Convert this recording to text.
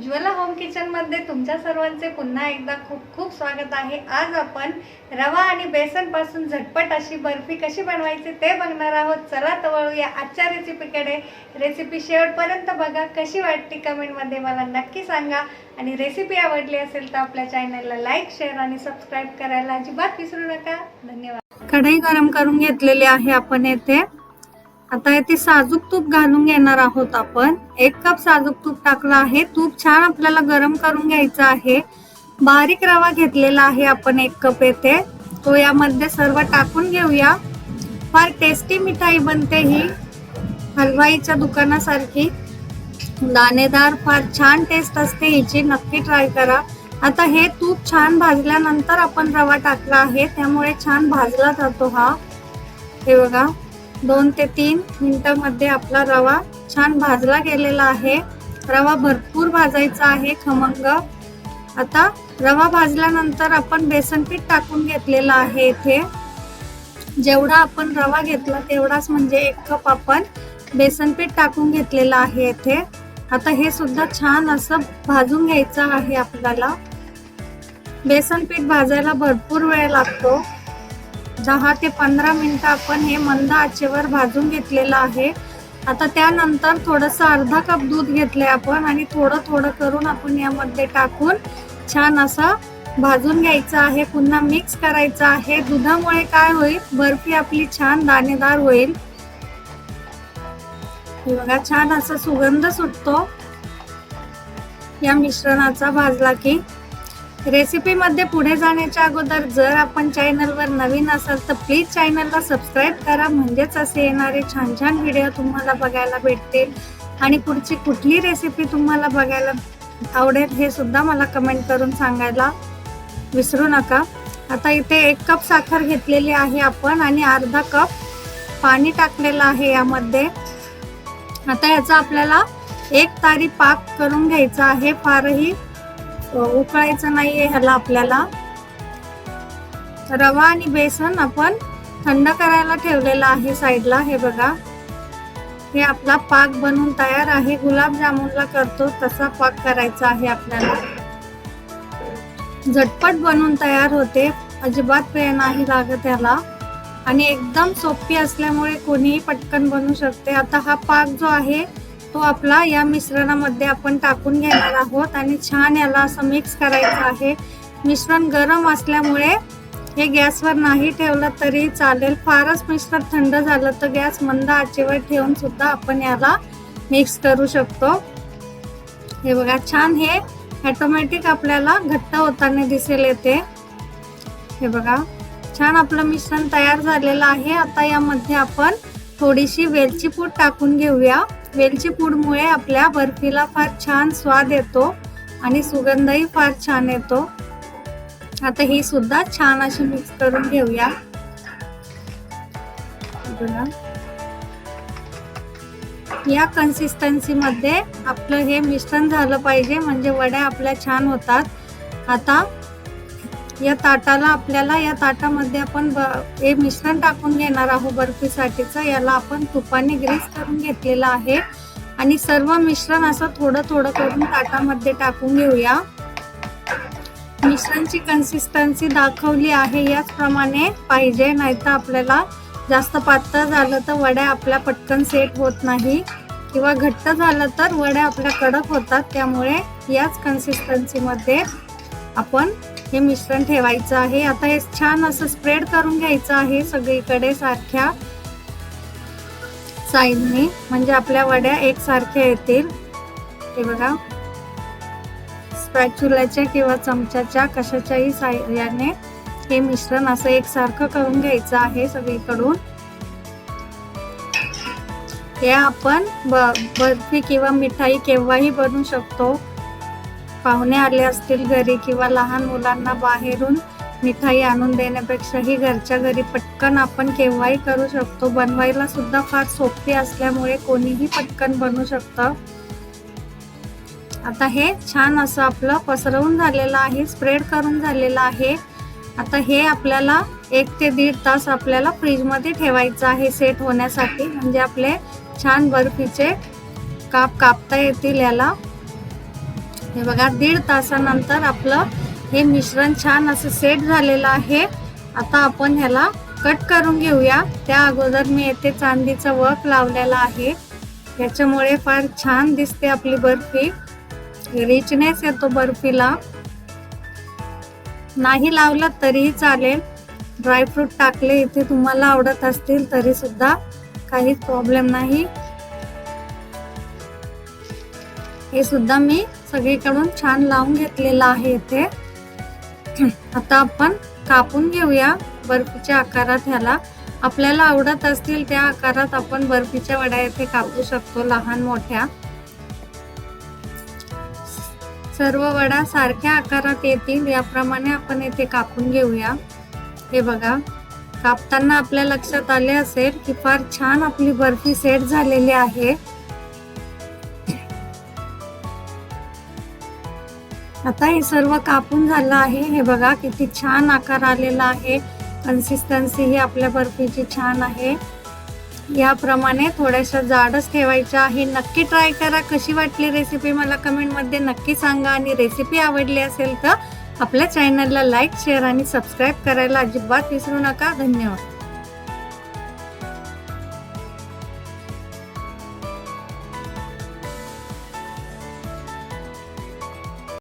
Ujjwala home किचनमध्ये तुमच्या सर्वांचे पुन्हा एकदा खूप खूप स्वागत आहे. आज आपण रवा आणि बेसनपासून झटपट अशी बर्फी कशी बनवायची ते बघणार आहोत. चला तर वळूया आजच्या रेसिपीकडे रेसिपी शेवटपर्यंत बघा कशी वाटते कमेंटमध्ये मला नक्की सांगा. आणि रेसिपी आवडली असेल तर आपल्या चॅनलला लाईक शेअर आणि सबस्क्राईब करायला अजिबात विसरू नका. धन्यवाद. कढई गरम करून घेतलेली आहे आपण येथे. आता येथे साजूक तूप घालून घेणार आहोत आपण. एक कप साजूक तूप टाकलं आहे. तूप छान आपल्याला गरम करून घ्यायचं आहे. बारीक रवा घेतलेला आहे आपण एक कप येथे. तो यामध्ये सर्व टाकून घेऊया. फार टेस्टी मिठाई बनते ही. हलवाईच्या दुकानासारखी. दाणेदार फार छान टेस्ट असते हिची. नक्की ट्राय करा. आता हे तूप छान भाजल्यानंतर आपण रवा टाकला आहे. त्यामुळे छान भाजला जातो हा. हे बघा. दोन ते तीन मिनटामध्ये आपला रवा छान भाजला गेलेला आहे. रवा भरपूर भाजायचा आहे खमंग. आता रवा भाजल्यानंतर आपण बेसन पीठ टाकून घेतलेलं आहे इथे. जेवढा आपण रवा घेतला तेवढाच म्हणजे एक कप आपण बेसन पीठ टाकून घेतलेलं आहे इथे. आता हे सुद्धा छान असं भाजून घ्यायचं आहे आपल्याला. बेसन पीठ भाजायला भरपूर वेळ लागतो. दहा ते पंधरा मिनिटं आपण हे मंद आचेवर भाजून घेतलेलं आहे. आता त्यानंतर थोडंसं अर्धा कप दूध घेतलंय आपण आणि थोडं थोडं करून आपण यामध्ये टाकून छान असं भाजून घ्यायचं आहे. पुन्हा मिक्स करायचं आहे. दुधामुळे काय होईल? बर्फी आपली छान दाणेदार होईल. बघा छान असा सुगंध सुटतो या मिश्रणाचा भाजला की. रेसिपीमध्ये पुढे जाण्याच्या अगोदर जर आपण चॅनलवर नवीन असाल तर प्लीज चॅनलला सबस्क्राईब करा. म्हणजेच असे येणारे छान छान व्हिडिओ तुम्हाला बघायला भेटतील. आणि पुढची कुठली रेसिपी तुम्हाला बघायला आवडेल हे सुद्धा मला कमेंट करून सांगायला विसरू नका. आता इथे एक कप साखर घेतलेली आहे आपण आणि अर्धा कप पाणी टाकलेलं आहे यामध्ये. आता याचा आपल्याला एक तारी पाक करून घ्यायचा आहे. फारही उकळायचं नाहीये ह्याला आपल्याला. रवा आणि बेसन आपण थंड करायला ठेवलेला आहे साईडला. हे बघा. हे आपला पाक बनून तयार आहे. गुलाबजामुनला करतो. तसा पाक करायचा आहे आपल्याला. झटपट बनून तयार होते. अजिबात वेळ नाही लागत याला आणि एकदम सोपी असल्यामुळे कोणीही पटकन बनवू शकते. आता हा पाक जो आहे तो आपला या मिश्रणामध्ये आपण टाकून घेणार आहोत आणि छान याला असं मिक्स करायचं आहे. मिश्रण गरम असल्यामुळे हे गॅसवर नाही ठेवलं तरी चालेल. फारच मिश्रण थंड झालं तर गॅस मंद आचेवर ठेवून सुद्धा आपण याला मिक्स करू शकतो. हे बघा छान हे ॲटोमॅटिक आपल्याला घट्ट होताना दिसेल येते. हे बघा छान आपलं मिश्रण तयार झालेलं आहे. आता यामध्ये आपण थोडीशी वेलची पूड टाकून घेऊया. वेलची पूडमुळे आपल्या बर्फीला फार छान स्वाद येतो आणि सुगंधही फार छान येतो. आता ही सुद्धा छान अशी मिक्स करून घेऊया. या कन्सिस्टन्सी मध्ये आपलं हे मिश्रण झालं पाहिजे म्हणजे वड्या आपल्या छान होतात. आता या ताटाला आपल्याला या ताटामध्ये आपण ब- हे मिश्रण टाकून घेणार आहोत बर्फीसाठीचं. याला आपण तुपाने ग्रीस करून घेतलेलं आहे. आणि सर्व मिश्रण असं थोडं थोडं करून ताटामध्ये टाकून घेऊया. मिश्रणची कन्सिस्टन्सी दाखवली आहे. याचप्रमाणे पाहिजे नाहीतर आपल्याला जास्त पातळ झालं तर वड्या आपल्या पटकन सेट होत नाही. किंवा घट्ट झालं तर वड्या आपल्या कडक होतात. त्यामुळे याच कन्सिस्टन्सीमध्ये आपण हे मिश्रण ठेवायचं आहे. आता हे छान असं स्प्रेड करून घ्यायचं आहे सगळीकडे सारख्या साईडने म्हणजे आपल्या वड्या एकसारख्या येतील. हे बघा. स्पॅच्युलाच्या किंवा चमच्याच्या कशाच्याही साह्याने हे मिश्रण असं एकसारखं करून घ्यायचं आहे सगळीकडून. हे आपण ब- बर्फी किंवा मिठाई केव्हाही बनवू शकतो. पाहुणे आले असतील घरी किंवा लहान मुलांना बाहेरून मिठाई आणून देण्यापेक्षाही घरच्या घरी पटकन आपण केव्हाही करू शकतो. बनवायला सुद्धा फार सोपी असल्यामुळे कोणीही पटकन बनवू शकतं. आता हे छान असं आपलं पसरवून झालेलं आहे स्प्रेड करून झालेलं आहे. आता हे आपल्याला एक ते दीड तास आपल्याला फ्रीजमध्ये ठेवायचं आहे सेट होण्यासाठी. म्हणजे आपले छान बर्फीचे काप कापता येतील याला. हे बघा दीड तासानंतर आपलं हे मिश्रण छान असं सेट झालेलं आहे. आता आपण ह्याला कट करून घेऊया. त्या अगोदर मी येथे चांदीचा वर्क लावलेला आहे. याच्यामुळे फार छान दिसते आपली बर्फी. रिचनेस येतो बर्फीला. नाही लावलं तरीही चालेल. ड्रायफ्रूट टाकले इथे तुम्हाला आवडत असतील तरी सुद्धा काहीच प्रॉब्लेम नाही. हे सुद्धा मी सगळीकडून छान लावून घेतलेलं आहे इथे आता आपण कापून घेऊया बर्फीच्या आकारात ह्याला. आपल्याला आवडत असतील त्या आकारात आपण बर्फीच्या वड्या इथे कापू शकतो लहान मोठ्या. सर्व वडा सारख्या आकारात येतील याप्रमाणे आपण इथे कापून घेऊया. हे बघा कापताना आपल्या लक्षात आले असेल की फार छान आपली बर्फी सेट झालेली आहे. आता हे सर्व कापून झालं आहे. हे बघा किती छान आकार आलेला आहे. कन्सिस्टन्सी ही आपल्या बर्फीची छान आहे. याप्रमाणे थोड्याशा जाडच ठेवायच्या आहे. नक्की ट्राय करा. कशी वाटली रेसिपी मला कमेंटमध्ये नक्की सांगा. आणि रेसिपी आवडली असेल तर आपल्या चॅनलला लाईक शेअर आणि सबस्क्राईब करायला अजिबात विसरू नका. धन्यवाद.